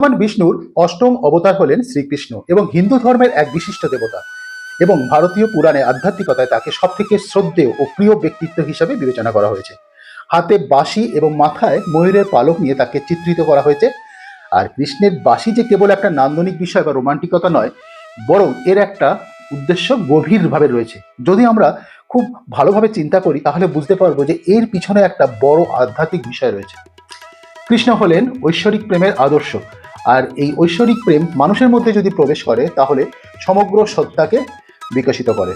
ভগবান বিষ্ণুর অষ্টম অবতার হলেন শ্রীকৃষ্ণ এবং হিন্দু ধর্মের এক বিশিষ্ট দেবতা এবং ভারতীয় পুরাণে আধ্যাত্মিকতায় তাকে সব থেকে শ্রদ্ধেয় ও প্রিয় ব্যক্তিত্ব হিসাবে বিবেচনা করা হয়েছে। হাতে বাঁশি এবং মাথায় ময়ূরের পালক নিয়ে তাকে চিত্রিত করা হয়েছে। আর কৃষ্ণের বাঁশি যে কেবল একটা নান্দনিক বিষয় বা রোমান্টিকতা নয়, বরং এর একটা উদ্দেশ্য গভীরভাবে রয়েছে। যদি আমরা খুব ভালোভাবে চিন্তা করি, তাহলে বুঝতে পারব যে এর পিছনে একটা বড় আধ্যাত্মিক বিষয় রয়েছে। কৃষ্ণ হলেন ঐশ্বরিক প্রেমের আদর্শ। আর এই ঐশ্বরিক প্রেম মানুষের মধ্যে যদি প্রবেশ করে, তাহলে সমগ্র সত্তাকে বিকশিত করে।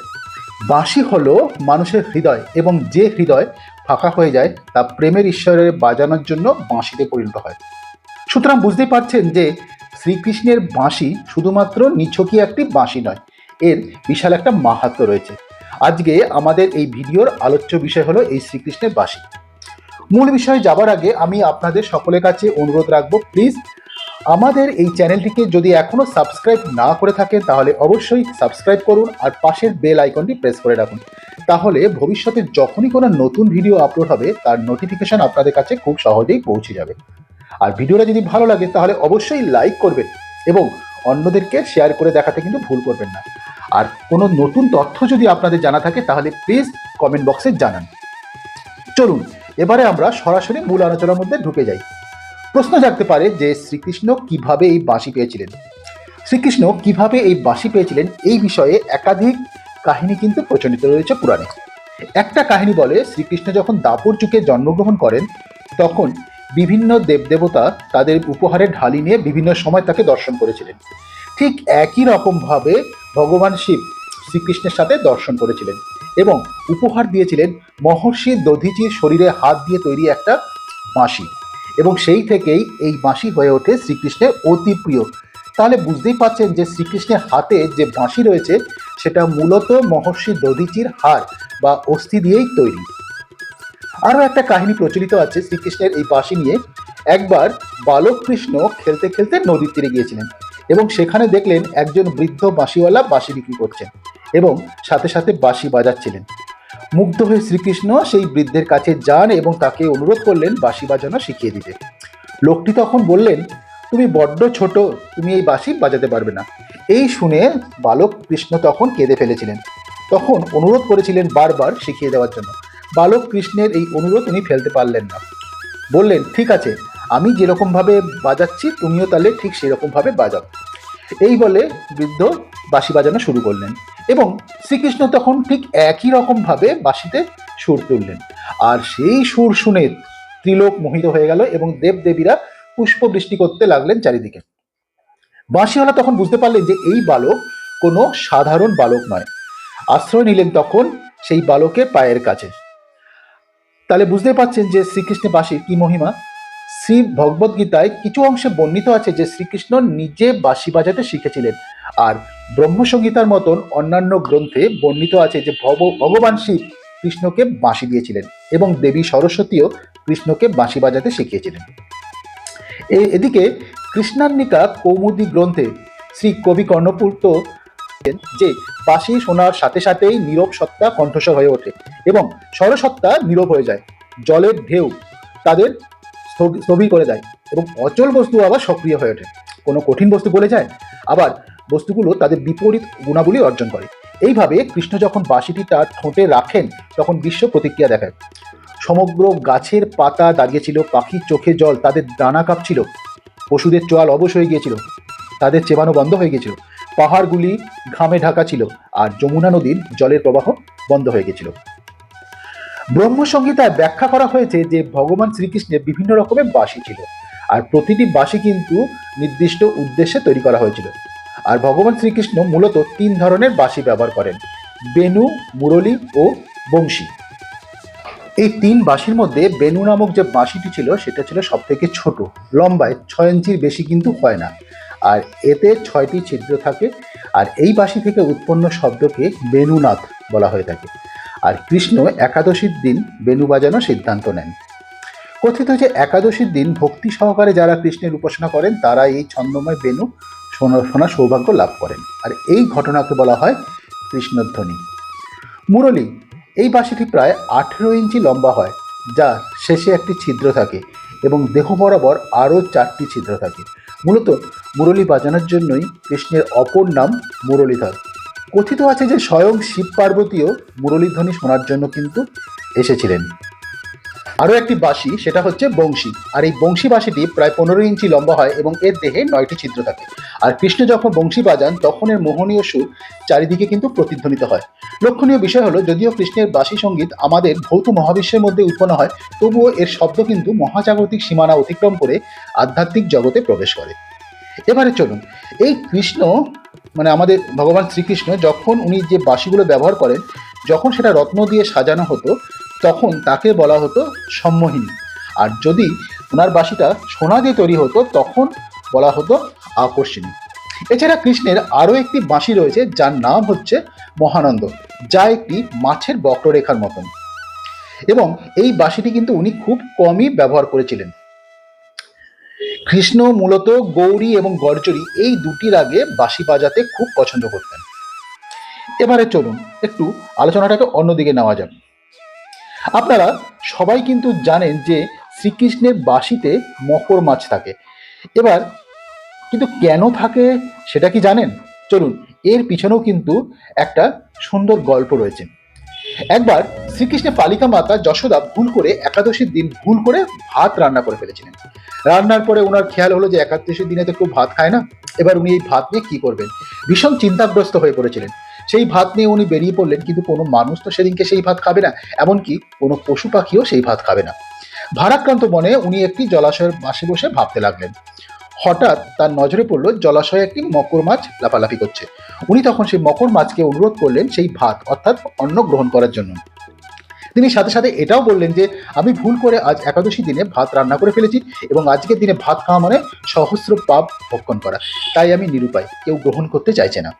বাঁশি হলো মানুষের হৃদয় এবং যে হৃদয় ফাঁকা হয়ে যায়, তা প্রেমের ঈশ্বরের বাজানোর জন্য বাঁশিতে পরিণত হয়। সুতরাং বুঝতেই পারছেন যে, শ্রীকৃষ্ণের বাঁশি শুধুমাত্র নিছকই একটি বাঁশি নয়, এর বিশাল একটা মাহাত্ম রয়েছে। আজকে আমাদের এই ভিডিওর আলোচ্য বিষয় হলো এই শ্রীকৃষ্ণের বাঁশি। মূল বিষয়ে যাবার আগে আমি আপনাদের সকলের কাছে অনুরোধ রাখব, প্লিজ আমাদের এই চ্যানেলটিকে যদি এখনও সাবস্ক্রাইব না করে থাকেন তাহলে অবশ্যই সাবস্ক্রাইব করুন আর পাশের বেল আইকনটি প্রেস করে রাখুন। তাহলে ভবিষ্যতে যখনই কোনো নতুন ভিডিও আপলোড হবে, তার নোটিফিকেশন আপনাদের কাছে খুব সহজেই পৌঁছে যাবে। আর ভিডিওটা যদি ভালো লাগে, তাহলে অবশ্যই লাইক করবেন এবং অন্যদেরকে শেয়ার করে দেখাতে কিন্তু ভুল করবেন না। আর কোনো নতুন তথ্য যদি আপনাদের জানা থাকে, তাহলে প্লিজ কমেন্ট বক্সে জানান। চলুন, এবারে আমরা সরাসরি মূল আলোচনার মধ্যে ঢুকে যাই। প্রশ্ন জাগতে পারে যে শ্রীকৃষ্ণ কীভাবে এই বাঁশি পেয়েছিলেন? শ্রীকৃষ্ণ কীভাবে এই বাঁশি পেয়েছিলেন এই বিষয়ে একাধিক কাহিনী কিন্তু প্রচলিত রয়েছে পুরাণে। একটা কাহিনী বলে, শ্রীকৃষ্ণ যখন দাপর যুগে জন্মগ্রহণ করেন, তখন বিভিন্ন দেবদেবতা তাদের উপহারের ঢালি নিয়ে বিভিন্ন সময় তাকে দর্শন করেছিলেন। ঠিক একই রকমভাবে ভগবান শিব শ্রীকৃষ্ণের সাথে দর্শন করেছিলেন এবং উপহার দিয়েছিলেন মহর্ষি দধিচির শরীরে হাত দিয়ে তৈরি একটা বাঁশি। এবং সেই থেকেই এই বাঁশি হয়ে ওঠে শ্রীকৃষ্ণের অতি প্রিয়। তাহলে বুঝতেই পাচ্ছেন যে শ্রীকৃষ্ণের হাতে যে বাঁশি রয়েছে, সেটা মূলত মহর্ষি দধিচির হার বা অস্থি দিয়েই তৈরি। আরও একটা কাহিনী প্রচলিত আছে শ্রীকৃষ্ণের এই বাঁশি নিয়ে। একবার বালক কৃষ্ণ খেলতে খেলতে নদীর তীরে গিয়েছিলেন এবং সেখানে দেখলেন একজন বৃদ্ধ বাঁশিওয়ালা বাঁশি বিক্রি করছেন এবং সাথে সাথে বাঁশি বাজাচ্ছিলেন। মুগ্ধ হয়ে শ্রীকৃষ্ণ সেই বৃদ্ধের কাছে যান এবং তাকে অনুরোধ করলেন বাঁশি বাজানো শিখিয়ে দিতে। লোকটি তখন বললেন, তুমি বড্ড ছোট, তুমি এই বাঁশি বাজাতে পারবে না। এই শুনে বালক কৃষ্ণ তখন কেঁদে ফেলেছিলেন। তখন অনুরোধ করেছিলেন বারবার শিখিয়ে দেওয়ার জন্য। বালক কৃষ্ণের এই অনুরোধ উনি ফেলতে পারলেন না। বললেন, ঠিক আছে, আমি যেরকমভাবে বাজাচ্ছি, তুমিও তাহলে ঠিক সেরকমভাবে বাজাও। এই বলে বৃদ্ধ বাঁশি বাজানো শুরু করলেন। এবং শ্রীকৃষ্ণ তখন ঠিক একই রকমভাবে বাঁশিতে সুর তুললেন। আর সেই সুর শুনে ত্রিলোক মোহিত হয়ে গেল এবং দেবদেবীরা পুষ্প বৃষ্টি করতে লাগলেন চারিদিকে। বাঁশিওয়ালা তখন বুঝতে পারলেন যে এই বালক কোনো সাধারণ বালক নয়। আশ্রয় নিলেন তখন সেই বালকের পায়ের কাছে। তাহলে বুঝতে পারছেন যে শ্রীকৃষ্ণের বাঁশির কি মহিমা? শ্রী ভগবদ্গীতায় কিছু অংশে বর্ণিত আছে যে শ্রীকৃষ্ণ নিজে বাঁশি বাজাতে শিখেছিলেন। আর ব্রহ্মসংগীতার মতন অন্যান্য গ্রন্থে বর্ণিত আছে যে ভব, ভগবান শিব কৃষ্ণকে বাঁশি দিয়েছিলেন এবং দেবী সরস্বতীও কৃষ্ণকে বাঁশি বাজাতে শিখিয়েছিলেন। এদিকে কৃষ্ণান্বিকা কৌমুদী গ্রন্থে শ্রী কবি কর্ণপূর্ত যে বাঁশি শোনার সাথে সাথেই নীরব সত্তা কণ্ঠস্বর হয়ে ওঠে এবং সরসত্তা নীরব হয়ে যায়, জলের ঢেউ তাদের স্থবির করে দেয় এবং অচল বস্তু আবার সক্রিয় হয়ে ওঠে। কোনো কঠিন বস্তু বলে যায়, আবার বস্তুগুলো তাদের বিপরীত গুণাবলী অর্জন করে। এইভাবে কৃষ্ণ যখন বাঁশিটি তার ঠোঁটে রাখেন, তখন বিশ্ব প্রতিক্রিয়া দেখায়। সমগ্র গাছের পাতা দাঁড়িয়েছিল পাখির চোখে জল, তাদের ডানা কাঁপছিল, পশুদের চোয়াল অবশ হয়ে গিয়েছিল, তাদের চেবানো বন্ধ হয়ে গিয়েছিল, পাহাড়গুলি ঘামে ঢাকা ছিল, আর যমুনা নদীর জলের প্রবাহ বন্ধ হয়ে গেছিল ব্রহ্মসংহিতায় ব্যাখ্যা করা হয়েছে যে, ভগবান শ্রীকৃষ্ণের বিভিন্ন রকমের বাঁশি ছিল, আর প্রতিটি বাঁশি কিন্তু নির্দিষ্ট উদ্দেশ্যে তৈরি করা হয়েছিল। আর ভগবান শ্রীকৃষ্ণ মূলত তিন ধরনের বাঁশি ব্যবহার করেন, বেনু, মুরলী ও বংশী। এই তিন বাঁশির মধ্যে বেনু নামক যে বাঁশিটি ছিল, সেটা ছিল সব থেকে ছোট। লম্বায় ছয় ইঞ্চির বেশি কিন্তু হয় না। আর এতে ছয়টি ছিদ্র থাকে, আর এই বাঁশি থেকে উৎপন্ন শব্দকে বেনুনাথ বলা হয়ে থাকে। আর কৃষ্ণ একাদশীর দিন বেনু বাজানোর সিদ্ধান্ত নেন। কথিত যে একাদশীর দিন ভক্তি সহকারে যারা কৃষ্ণের উপাসনা করেন, তারা এই ছন্দময় বেনু শোনা শোনা সৌভাগ্য লাভ করেন। আর এই ঘটনাকে বলা হয় কৃষ্ণধ্বনি। মুরলী, এই বাঁশিটি প্রায় আঠেরো ইঞ্চি লম্বা হয়, যা শেষে একটি ছিদ্র থাকে এবং দেহ বরাবর আরও চারটি ছিদ্র থাকে। মূলত মুরলী বাজানোর জন্যই কৃষ্ণের অপর নাম মুরলীধর। কথিত আছে যে স্বয়ং শিব পার্বতীও মুরলীধ্বনি শোনার জন্য কিন্তু এসেছিলেন। আরও একটি বাঁশি, সেটা হচ্ছে বংশী। আর এই বংশী বাঁশিটি প্রায় পনেরো ইঞ্চি লম্বা হয় এবং এর দেহে নয়টি ছিদ্র থাকে। আর কৃষ্ণ যখন বংশী বাজান, তখন এর মোহনীয় সুর চারিদিকে কিন্তু প্রতিধ্বনিত হয়। লক্ষণীয় বিষয় হলো, যদিও কৃষ্ণের বাঁশি সংগীত আমাদের ভৌত মহাবিশ্বের মধ্যে উৎপন্ন হয়, তবুও এর শব্দ কিন্তু মহাজাগতিক সীমানা অতিক্রম করে আধ্যাত্মিক জগতে প্রবেশ করে। এবারে চলুন, এই কৃষ্ণ মানে আমাদের ভগবান শ্রীকৃষ্ণ, যখন উনি যে বাঁশিগুলো ব্যবহার করেন, যখন সেটা রত্ন দিয়ে সাজানো হতো তখন তাকে বলা হতো সম্মোহিনী। আর যদি ওনার বাঁশিটা সোনা দিয়ে তৈরি হতো, তখন বলা হতো আকর্ষণী। এছাড়া কৃষ্ণের আরও একটি বাঁশি রয়েছে, যার নাম হচ্ছে মহানন্দ, যা একটি মাছের বক্ররেখার মতন। এবং এই বাঁশিটি কিন্তু উনি খুব কমই ব্যবহার করেছিলেন। কৃষ্ণ মূলত গৌরী এবং গর্জরি এই দুটি রাগে বাঁশি বাজাতে খুব পছন্দ করতেন। এবারে চলুন, একটু আলোচনাটাকে অন্যদিকে নেওয়া যাক। আপনারা সবাই কিন্তু জানেন যে শ্রীকৃষ্ণের বাঁশিতে মকর মাছ থাকে। এবার কিন্তু কেন থাকে সেটা কি জানেন? চলুন, এর পিছনেও কিন্তু একটা সুন্দর গল্প রয়েছে। একবার শ্রীকৃষ্ণের পালিকা মাতা যশোদা ভুল করে একাদশীর দিন ভুল করে ভাত রান্না করে ফেলেছিলেন। রান্নার পরে ওনার খেয়াল হলো যে একাদশীর দিনে তো কেউ ভাত খায় না। এবার উনি এই ভাত নিয়ে কি করবেন? ভীষণ চিন্তাগ্রস্ত হয়ে পড়েছিলেন। সেই ভাত নিয়ে উনি বেরিয়ে পড়লেন, কিন্তু কোনো মানুষ তো সেদিনকে সেই ভাত খাবে না, এমনকি কোনো পশু পাখিও সেই ভাত খাবে না। ভারাক্রান্ত মনে উনি একটি জলাশয়ের পাশে বসে ভাবতে লাগলেন। হঠাৎ তার নজরে পড়ল, জলাশয়ে একটি মকর মাছ লাফালাফি করছে। উনি তখন সেই মকর মাছকে অনুরোধ করলেন সেই ভাত, অর্থাৎ অন্ন গ্রহণ করার জন্য। তিনি সাথে সাথে এটাও বললেন যে, আমি ভুল করে আজ একাদশী দিনে ভাত রান্না করে ফেলেছি এবং আজকের দিনে ভাত খাওয়া মানে সহস্র পাপ ভক্ষণ করা। তাই আমি নিরুপায়, কেউ গ্রহণ করতে চাইছে না।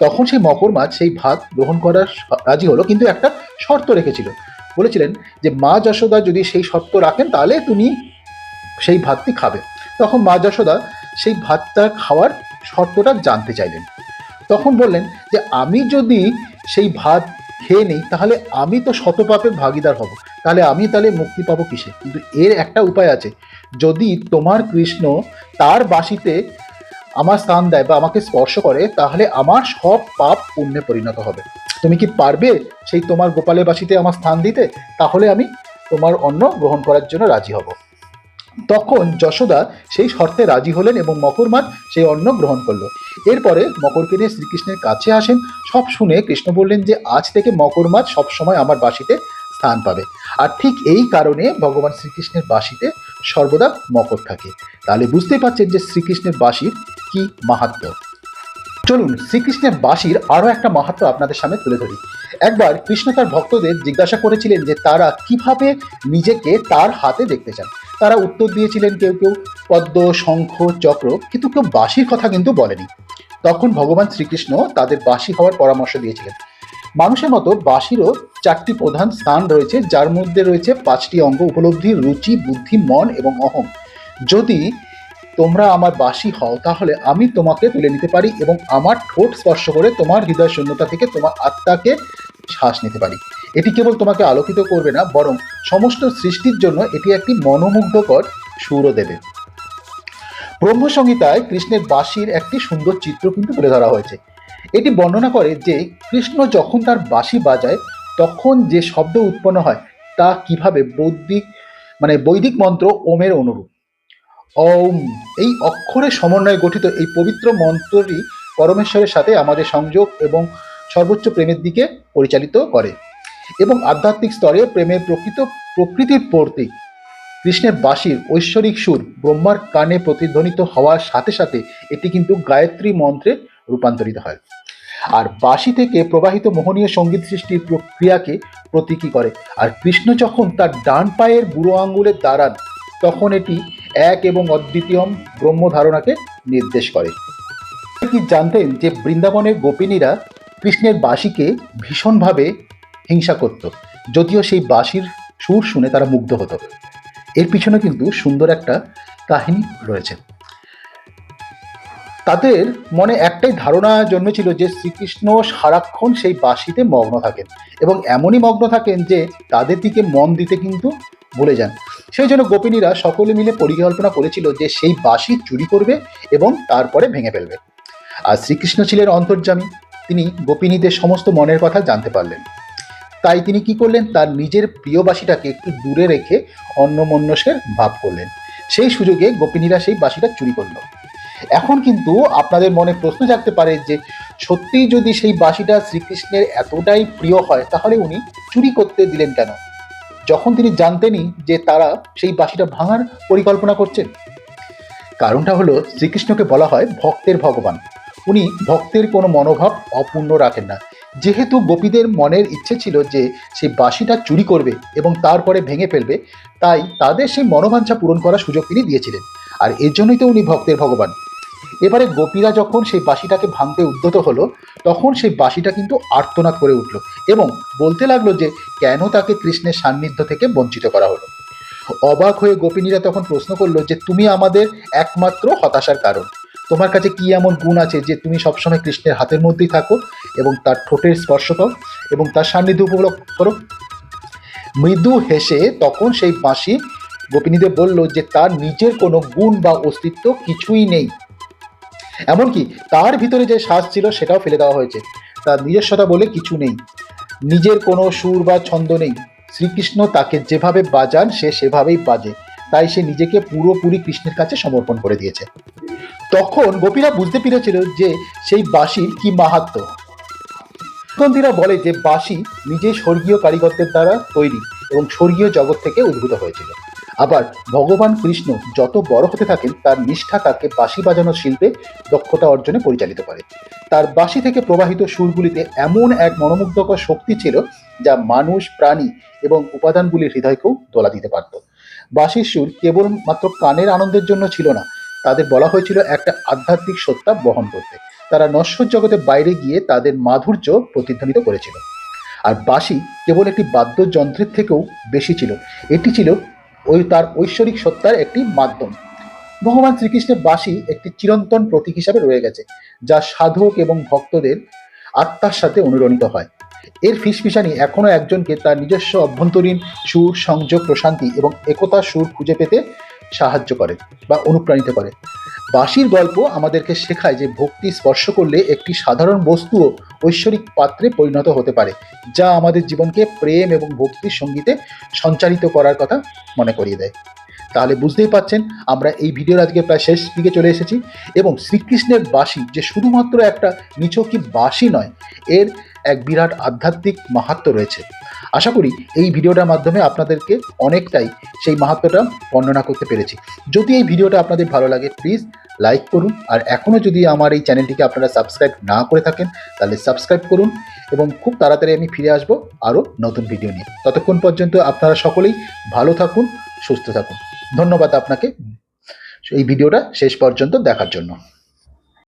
তখন সেই মকর মাছ সেই ভাত গ্রহণ করার রাজি হলো, কিন্তু একটা শর্ত রেখেছিল। বলেছিলেন যে, মা যশোদা যদি সেই শর্ত রাখেন, তাহলে তুমি সেই ভাতটি খাবে। তখন মা যশোদা সেই ভাতটা খাওয়ার শর্তটা জানতে চাইলেন। তখন বললেন যে, আমি যদি সেই ভাত খেয়ে নিই, তাহলে আমি তো শতপাপের ভাগিদার হব। তাহলে আমি তাহলে মুক্তি পাবো কিসে? কিন্তু এর একটা উপায় আছে। যদি তোমার কৃষ্ণ তার বাসিতে আমার স্থান দেয় বা আমাকে স্পর্শ করে, তাহলে আমার সব পাপ পুণ্যে পরিণত হবে। তুমি কি পারবে সেই তোমার গোপালের বাসিতে আমার স্থান দিতে? তাহলে আমি তোমার অন্ন গ্রহণ করার জন্য রাজি হব। তখন যশোদা সেই শর্তে রাজি হলেন এবং মকর মাছ সেই অন্ন গ্রহণ করল। এরপরে মকরকে নিয়ে শ্রীকৃষ্ণের কাছে আসেন। সব শুনে কৃষ্ণ বললেন যে, আজ থেকে মকর মাছ সবসময় আমার বাসিতে স্থান পাবে। আর ঠিক এই কারণে ভগবান শ্রীকৃষ্ণের বাসিতে সর্বদা মকর থাকে। তাহলে বুঝতেই পারছেন যে শ্রীকৃষ্ণের বাসির কি মাহাত্ম্য চলুন শ্রীকৃষ্ণের বাসির আরও একটা মাহাত্ম্য আপনাদের সামনে তুলে ধরি। একবার কৃষ্ণ তার ভক্তদের জিজ্ঞাসা করেছিলেন যে তারা কীভাবে নিজেকে তার হাতে দেখতে চান। তারা উত্তর দিয়েছিলেন কেউ কেউ, পদ্ম, শঙ্খ, চক্র, কিন্তু কেউ বাসির কথা কিন্তু বলেনি। তখন ভগবান শ্রীকৃষ্ণ তাদের বাসি হওয়ার পরামর্শ দিয়েছিলেন। মানুষের মতো বাঁশিরও চারটি প্রধান স্থান রয়েছে, যার মধ্যে রয়েছে পাঁচটি অঙ্গ উপলব্ধি, রুচি, বুদ্ধি, মন এবং অহং। যদি তোমরা আমার বাসি হও, তাহলে আমি তোমাকে তুলে নিতে পারি এবং আমার ঠোঁট স্পর্শ করে তোমার হৃদয় শূন্যতা থেকে তোমার আত্মাকে শ্বাস নিতে পারি। এটি কেবল তোমাকে আলোকিত করবে না, বরং সমস্ত সৃষ্টির জন্য এটি একটি মনোমুগ্ধকর সুরও দেবে। ব্রহ্মসংহিতায় কৃষ্ণের বাঁশির একটি সুন্দর চিত্র কিন্তু তুলে ধরা হয়েছে। এটি বর্ণনা করে যে কৃষ্ণ যখন তার বাঁশি বাজায়, তখন যে শব্দ উৎপন্ন হয় তা কীভাবে বৈদিক মানে বৈদিক মন্ত্র ওমের অনুরূপ। ওম। এই অক্ষরের সমন্বয়ে গঠিত এই পবিত্র মন্ত্রটি পরমেশ্বরের সাথে আমাদের সংযোগ এবং সর্বোচ্চ প্রেমের দিকে পরিচালিত করে এবং আধ্যাত্মিক স্তরে প্রেমের প্রকৃত প্রকৃতির প্রতীক। কৃষ্ণের বাঁশির ঐশ্বরিক সুর ব্রহ্মার কানে প্রতিধ্বনিত হওয়ার সাথে সাথে এটি কিন্তু গায়ত্রী মন্ত্রে রূপান্তরিত হয়। আর বাঁশি থেকে প্রবাহিত মোহনীয় সংগীত সৃষ্টির প্রক্রিয়াকে প্রতীকী করে। আর কৃষ্ণ যখন তার ডান পায়ের বুড়ো আঙ্গুলের দাঁড়ান তখন এটি এক এবং অদ্বিতীয় ব্রহ্ম ধারণাকে নির্দেশ করে। কি জানতেন যে বৃন্দাবনের গোপিনীরা কৃষ্ণের বাঁশিকে ভীষণভাবে হিংসা করত, যদিও সেই বাঁশির সুর শুনে তারা মুগ্ধ হতো। এর পিছনে কিন্তু সুন্দর একটা কাহিনী রয়েছে। তাদের মনে একটাই ধারণা জন্মেছিল যে শ্রীকৃষ্ণ সারাক্ষণ সেই বাঁশিতে মগ্ন থাকেন এবং এমনই মগ্ন থাকেন যে তাদের দিকে মন দিতে কিন্তু ভুলে যান। সেই জন্য গোপিনীরা সকলে মিলে পরিকল্পনা করেছিল যে সেই বাঁশি চুরি করবে এবং তারপরে ভেঙে ফেলবে। আর শ্রীকৃষ্ণ ছিলেন অন্তর্যামী। তিনি গোপিনীদের সমস্ত মনের কথা জানতে পারলেন। তাই তিনি কি করলেন? তার নিজের প্রিয় বাঁশিটাকে একটু দূরে রেখে অন্যমন্যসের ভাব করলেন। সেই সুযোগে গোপিনীরা সেই বাঁশিটা চুরি করল। এখন কিন্তু আপনাদের মনে প্রশ্ন জাগতে পারে যে, সত্যিই যদি সেই বাঁশিটা শ্রীকৃষ্ণের এতটাই প্রিয় হয়, তাহলে উনি চুরি করতে দিলেন কেন? যখন তিনি জানতেনই যে তারা সেই বাঁশিটা ভাঙার পরিকল্পনা করছেন। কারণটা হলো শ্রীকৃষ্ণকে বলা হয় ভক্তের ভগবান। উনি ভক্তের কোনো মনোভাব অপূর্ণ রাখেন না। যেহেতু গোপীদের মনের ইচ্ছে ছিল যে সে বাঁশিটা চুরি করবে এবং তারপরে ভেঙে ফেলবে, তাই তাদের সেই মনোবাঞ্ছা পূরণ করার সুযোগ তিনি দিয়েছিলেন। আর এর জন্যই তো উনি ভক্তের ভগবান। এবারে গোপীরা যখন সেই বাঁশিটাকে ভাঙতে উদ্যত হলো, তখন সেই বাঁশিটা কিন্তু আর্তনাদ করে উঠল এবং বলতে লাগল যে, কেন তাকে কৃষ্ণের সান্নিধ্য থেকে বঞ্চিত করা হলো? অবাক হয়ে গোপিনীরা তখন প্রশ্ন করল যে, তুমি আমাদের একমাত্র হতাশার কারণ। তোমার কাছে কি এমন গুণ আছে যে, তুমি সবসময় কৃষ্ণের হাতের মধ্যেই থাকো এবং তার ঠোঁটের স্পর্শ পাও এবং তার সান্নিধ্য উপভোগ করো? মৃদু হেসে তখন সেই বাঁশি গোপিনীদের বলল যে, তার নিজের কোনো গুণ বা অস্তিত্ব কিছুই নেই। এমনকি তার ভিতরে যে শ্বাস ছিল সেটাও ফেলে দেওয়া হয়েছে। তার নিজস্বতা বলে কিছু নেই। নিজের কোনো সুর বা ছন্দ নেই। শ্রীকৃষ্ণ তাকে যেভাবে বাজান, সে সেভাবেই বাজে। তাই সে নিজেকে পুরোপুরি কৃষ্ণের কাছে সমর্পণ করে দিয়েছে। তখন গোপীরা বুঝতে পেরেছিল যে সেই বাঁশির কি মাহাত্ম। কিংবদন্তীরা বলে যে বাঁশি নিজে স্বর্গীয় কারিগরদের দ্বারা তৈরি এবং স্বর্গীয় জগৎ থেকে উদ্ভূত হয়েছিল। আবার ভগবান কৃষ্ণ যত বড় হতে থাকেন, তার নিষ্ঠা তাকে বাঁশি বাজানোর শিল্পে দক্ষতা অর্জনে পরিচালিত করে। তার বাঁশি থেকে প্রবাহিত সুরগুলিতে এমন এক মনোমুগ্ধকর শক্তি ছিল যা মানুষ, প্রাণী এবং উপাদানগুলির হৃদয়কেও দোলা দিতে পারত। বাঁশির সুর কেবল মাত্র কানের আনন্দের জন্য ছিল না, তাদের বলা হয়েছিল একটা আধ্যাত্মিক সত্তা বহন করতে। তারা নশ্বর জগতের বাইরে গিয়ে তাদের মাধুর্য প্রতিধ্বনিত করেছিল। আর বাঁশি কেবল একটি বাদ্যযন্ত্রের থেকেও বেশি ছিল, এটি ছিল ওই তার ঐশ্বরিক সত্তার একটি মাধ্যম। ভগবান শ্রীকৃষ্ণের বাসী একটি চিরন্তন প্রতীক হিসাবে রয়ে গেছে, যা সাধক এবং ভক্তদের আত্মার সাথে অনুরণিত হয়। এর ফিসফিসানি এখনও একজনকে তার নিজস্ব অভ্যন্তরীণ সুর, সংযোগ, প্রশান্তি এবং একতা সুর খুঁজে পেতে সাহায্য করে বা অনুপ্রাণিত করে। বাঁশির গল্প আমাদেরকে শেখায় যে ভক্তি স্পর্শ করলে একটি সাধারণ বস্তুও ঐশ্বরিক পাত্রে পরিণত হতে পারে, যা আমাদের জীবনকে প্রেম এবং ভক্তির সঙ্গীতে সঞ্চারিত করার কথা মনে করিয়ে দেয়। তাহলে বুঝতেই পাচ্ছেন আমরা এই ভিডিওর আজকে প্রায় শেষ দিকে চলে এসেছি এবং শ্রীকৃষ্ণের বাঁশি যে শুধুমাত্র একটা নিছকি বাঁশি নয়, এর এক বিরাট আধ্যাত্মিক মাহাত্ম রয়েছে। আশা করি এই ভিডিওটার মাধ্যমে আপনাদেরকে অনেকটাই সেই মাহাত্মটা বর্ণনা করতে পেরেছি। যদি এই ভিডিওটা আপনাদের ভালো লাগে প্লিজ লাইক করুন। আর এখনও যদি আমার এই চ্যানেলটিকে আপনারা সাবস্ক্রাইব না করে থাকেন, তাহলে সাবস্ক্রাইব করুন এবং খুব তাড়াতাড়ি আমি ফিরে আসব আরও নতুন ভিডিও নিয়ে। ততক্ষণ পর্যন্ত আপনারা সকলেই ভালো থাকুন, সুস্থ থাকুন। ধন্যবাদ আপনাকে এই ভিডিওটা শেষ পর্যন্ত দেখার জন্য।